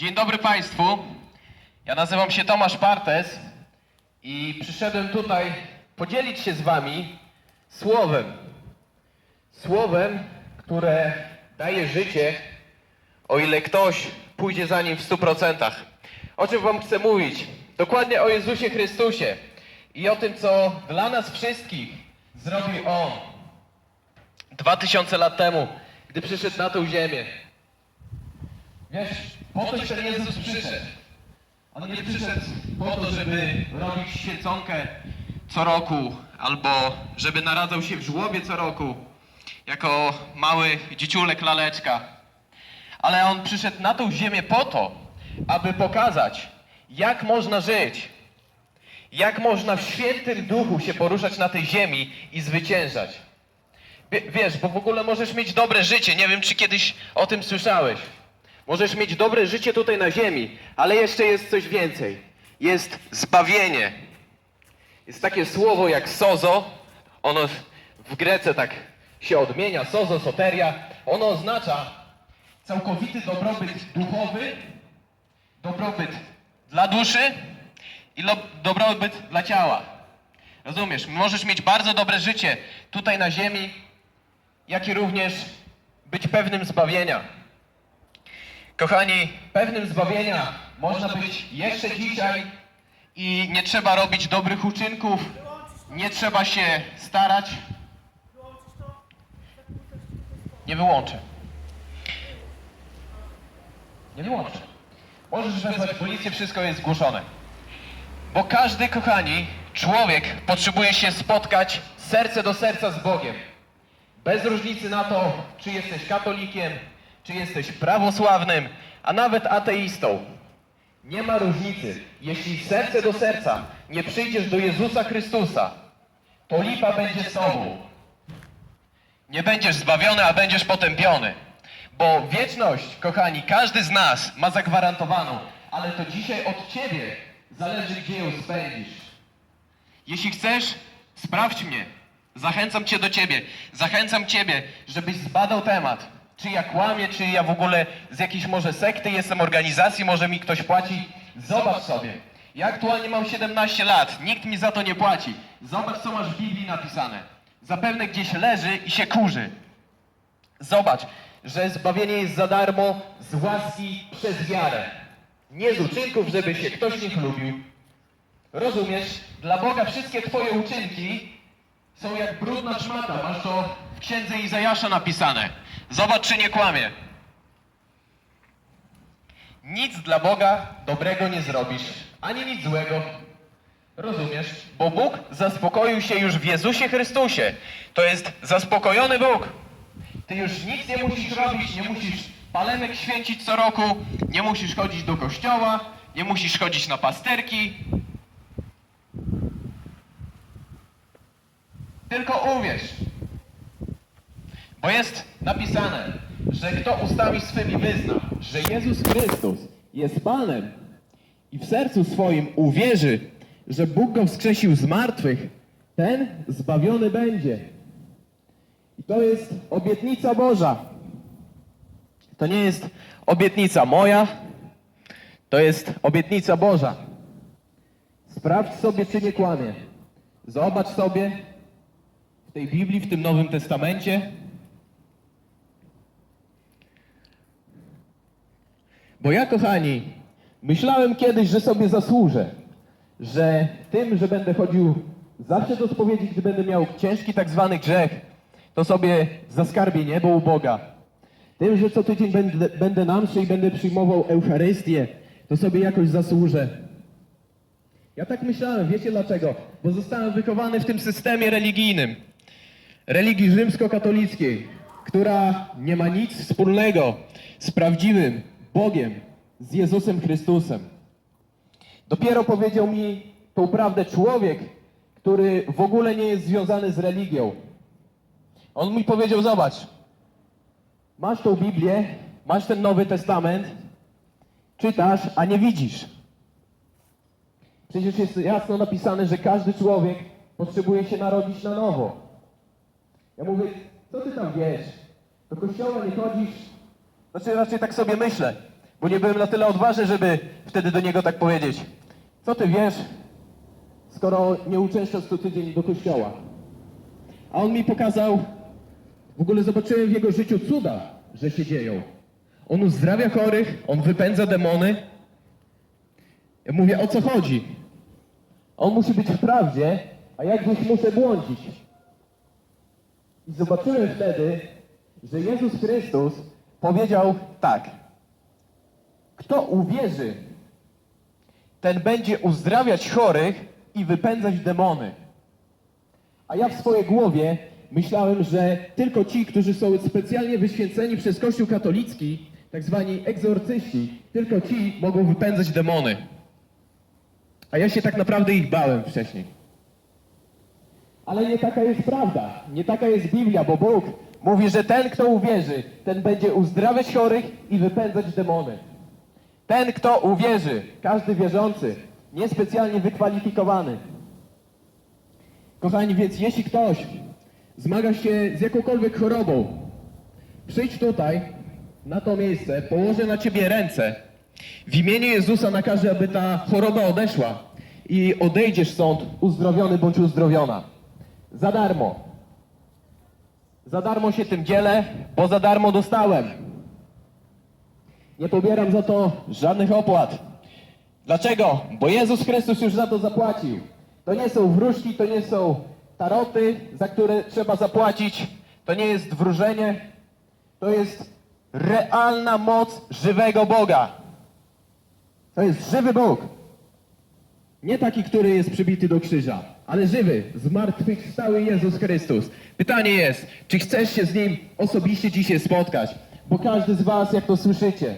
Dzień dobry Państwu. Ja nazywam się Tomasz Partes i przyszedłem tutaj podzielić się z Wami słowem. Słowem, które daje życie, o ile ktoś pójdzie za nim w stu procentach. O czym Wam chcę mówić? Dokładnie o Jezusie Chrystusie i o tym, co dla nas wszystkich zrobił On dwa tysiące lat temu, gdy przyszedł na tą ziemię. Wiesz, po coś ten Jezus przyszedł. On nie przyszedł po to, żeby robić świeconkę co roku, albo żeby naradzał się w żłobie co roku, jako mały dzieciulek laleczka. Ale on przyszedł na tą ziemię po to, aby pokazać, jak można żyć, jak można w świętym duchu się poruszać na tej ziemi i zwyciężać. Wie- Wiesz, bo w ogóle możesz mieć dobre życie. Nie wiem, czy kiedyś o tym słyszałeś. Możesz mieć dobre życie tutaj na ziemi, ale jeszcze jest coś więcej. Jest zbawienie. Jest takie słowo jak sozo. Ono w Grece tak się odmienia. Sozo, soteria. Ono oznacza całkowity dobrobyt duchowy, dobrobyt dla duszy i dobrobyt dla ciała. Rozumiesz? Możesz mieć bardzo dobre życie tutaj na ziemi, jak i również być pewnym zbawienia. Kochani, pewnym zbawienia można być jeszcze dzisiaj i nie trzeba robić dobrych uczynków, nie trzeba się starać. Nie wyłączę. Nie wyłączę. Możesz wezwać policję, wszystko jest zgłoszone. Bo każdy, kochani, człowiek potrzebuje się spotkać serce do serca z Bogiem. Bez różnicy na to, czy jesteś katolikiem, czy jesteś prawosławnym, a nawet ateistą. Nie ma różnicy. Jeśli serce do serca nie przyjdziesz do Jezusa Chrystusa, to lipa będzie z tobą. Nie będziesz zbawiony, a będziesz potępiony. Bo wieczność, kochani, każdy z nas ma zagwarantowaną, ale to dzisiaj od ciebie zależy, gdzie ją spędzisz. Jeśli chcesz, sprawdź mnie. Zachęcam cię do ciebie. Zachęcam ciebie, żebyś zbadał temat. Czy ja kłamię, czy ja w ogóle z jakiejś może sekty jestem, organizacji, może mi ktoś płaci. Zobacz sobie. Ja aktualnie mam 17 lat, nikt mi za to nie płaci. Zobacz, co masz w Biblii napisane. Zapewne gdzieś leży i się kurzy. Zobacz, że zbawienie jest za darmo z łaski przez wiarę. Nie z uczynków, żeby się ktoś nie chlubił. Rozumiesz? Dla Boga wszystkie twoje uczynki są jak brudna szmata. Masz to księdze Izajasza napisane. Zobacz, czy nie kłamie. Nic dla Boga dobrego nie zrobisz, ani nic złego. Rozumiesz? Bo Bóg zaspokoił się już w Jezusie Chrystusie. To jest zaspokojony Bóg. Ty już nic nie musisz robić, nie musisz palenek święcić co roku, nie musisz chodzić do kościoła, nie musisz chodzić na pasterki. Tylko uwierz. Bo jest napisane, że kto ustami swymi wyzna, że Jezus Chrystus jest Panem i w sercu swoim uwierzy, że Bóg go wskrzesił z martwych, ten zbawiony będzie. I to jest obietnica Boża. To nie jest obietnica moja, to jest obietnica Boża. Sprawdź sobie, czy nie kłamie. Zobacz sobie w tej Biblii, w tym Nowym Testamencie. Bo ja, kochani, myślałem kiedyś, że sobie zasłużę, że tym, że będę chodził zawsze do spowiedzi, gdy będę miał ciężki tak zwany grzech, to sobie zaskarbię niebo u Boga. Tym, że co tydzień będę, będę na mszy i będę przyjmował Eucharystię, to sobie jakoś zasłużę. Ja tak myślałem, wiecie dlaczego? Bo zostałem wychowany w tym systemie religijnym. Religii rzymskokatolickiej, która nie ma nic wspólnego z prawdziwym Bogiem, z Jezusem Chrystusem. Dopiero powiedział mi tą prawdę człowiek, który w ogóle nie jest związany z religią. On mi powiedział, zobacz, masz tą Biblię, masz ten Nowy Testament, czytasz, a nie widzisz. Przecież jest jasno napisane, że każdy człowiek potrzebuje się narodzić na nowo. Ja mówię, co ty tam wiesz? Do kościoła nie chodzisz? Znaczy raczej tak sobie myślę. bo nie byłem na tyle odważny, żeby wtedy do niego tak powiedzieć. Co ty wiesz, skoro nie uczęszczasz co tydzień do kościoła? A on mi pokazał, w ogóle zobaczyłem w jego życiu cuda, że się dzieją. On uzdrawia chorych, on wypędza demony. Ja mówię, o co chodzi? On musi być w prawdzie, a ja gdzieś muszę błądzić. I zobaczyłem wtedy, że Jezus Chrystus powiedział tak. Kto uwierzy, ten będzie uzdrawiać chorych i wypędzać demony. A ja w swojej głowie myślałem, że tylko ci, którzy są specjalnie wyświęceni przez Kościół katolicki, tak zwani egzorcyści, tylko ci mogą wypędzać demony. A ja się tak naprawdę ich bałem wcześniej. Ale nie taka jest prawda, nie taka jest Biblia, bo Bóg mówi, że ten, kto uwierzy, ten będzie uzdrawiać chorych i wypędzać demony. Ten, kto uwierzy, każdy wierzący, niespecjalnie wykwalifikowany. Kochani, więc jeśli ktoś zmaga się z jakąkolwiek chorobą, przyjdź tutaj, na to miejsce, położę na ciebie ręce. W imieniu Jezusa nakażę, aby ta choroba odeszła i odejdziesz stąd uzdrowiony bądź uzdrowiona. Za darmo. Za darmo się tym dzielę, bo za darmo dostałem. Nie pobieram za to żadnych opłat. Dlaczego? Bo Jezus Chrystus już za to zapłacił. To nie są wróżki, to nie są taroty, za które trzeba zapłacić. To nie jest wróżenie. To jest realna moc żywego Boga. To jest żywy Bóg. Nie taki, który jest przybity do krzyża, ale żywy, zmartwychwstały Jezus Chrystus. Pytanie jest, czy chcesz się z Nim osobiście dzisiaj spotkać? Bo każdy z Was, jak to słyszycie,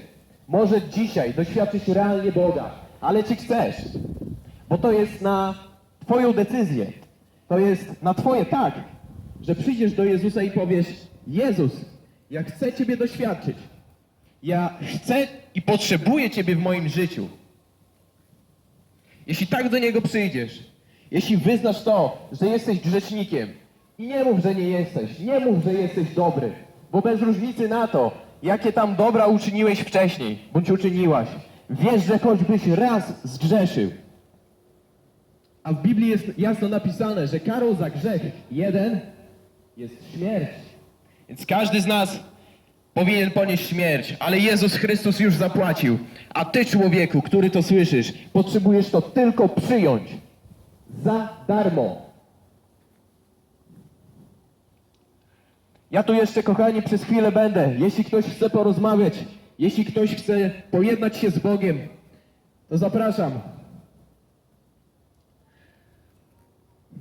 może dzisiaj doświadczyć realnie Boga. Ale czy chcesz? Bo to jest na Twoją decyzję. To jest na Twoje tak, że przyjdziesz do Jezusa i powiesz, Jezus, ja chcę Ciebie doświadczyć. Ja chcę i potrzebuję Ciebie w moim życiu. Jeśli tak do Niego przyjdziesz, jeśli wyznasz to, że jesteś grzesznikiem i nie mów, że nie jesteś, nie mów, że jesteś dobry, bo bez różnicy na to, jakie tam dobra uczyniłeś wcześniej, bądź uczyniłaś, wiesz, że choćbyś raz zgrzeszył. A w Biblii jest jasno napisane, że karą za grzech jeden jest śmierć. Więc każdy z nas powinien ponieść śmierć, ale Jezus Chrystus już zapłacił. A ty, człowieku, który to słyszysz, potrzebujesz to tylko przyjąć. Za darmo. Ja tu jeszcze, kochani, przez chwilę będę. Jeśli ktoś chce porozmawiać, jeśli ktoś chce pojednać się z Bogiem, to zapraszam.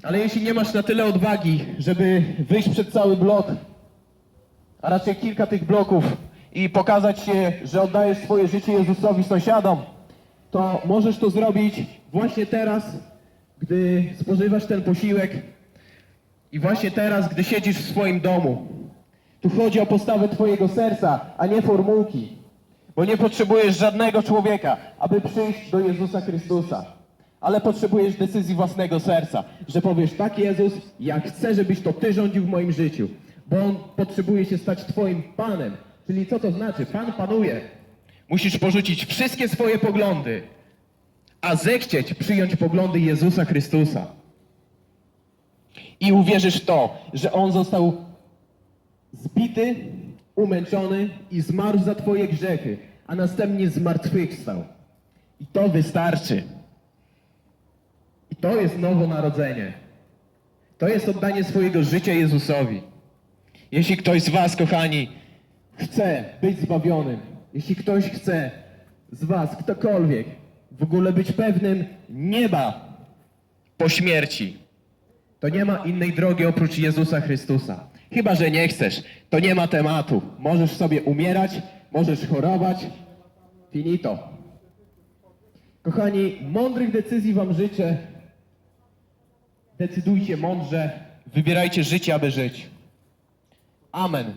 Ale jeśli nie masz na tyle odwagi, żeby wyjść przed cały blok, a raczej kilka tych bloków i pokazać się, że oddajesz swoje życie Jezusowi sąsiadom, to możesz to zrobić właśnie teraz, gdy spożywasz ten posiłek i właśnie teraz, gdy siedzisz w swoim domu. Tu chodzi o postawę Twojego serca, a nie formułki. Bo nie potrzebujesz żadnego człowieka, aby przyjść do Jezusa Chrystusa. Ale potrzebujesz decyzji własnego serca, że powiesz, tak Jezus, ja chcę, żebyś to Ty rządził w moim życiu. Bo On potrzebuje się stać Twoim Panem. Czyli co to znaczy? Pan panuje. Musisz porzucić wszystkie swoje poglądy, a zechcieć przyjąć poglądy Jezusa Chrystusa. I uwierzysz w to, że On został zbity, umęczony i zmarł za Twoje grzechy, a następnie zmartwychwstał. I to wystarczy. I to jest nowonarodzenie. To jest oddanie swojego życia Jezusowi. Jeśli ktoś z Was, kochani, chce być zbawionym, jeśli ktoś chce z Was, ktokolwiek, w ogóle być pewnym nieba po śmierci, to nie ma innej drogi oprócz Jezusa Chrystusa. Chyba, że nie chcesz, to nie ma tematu. Możesz sobie umierać, możesz chorować. Finito. Kochani, mądrych decyzji Wam życzę. Decydujcie mądrze. Wybierajcie życie, aby żyć. Amen.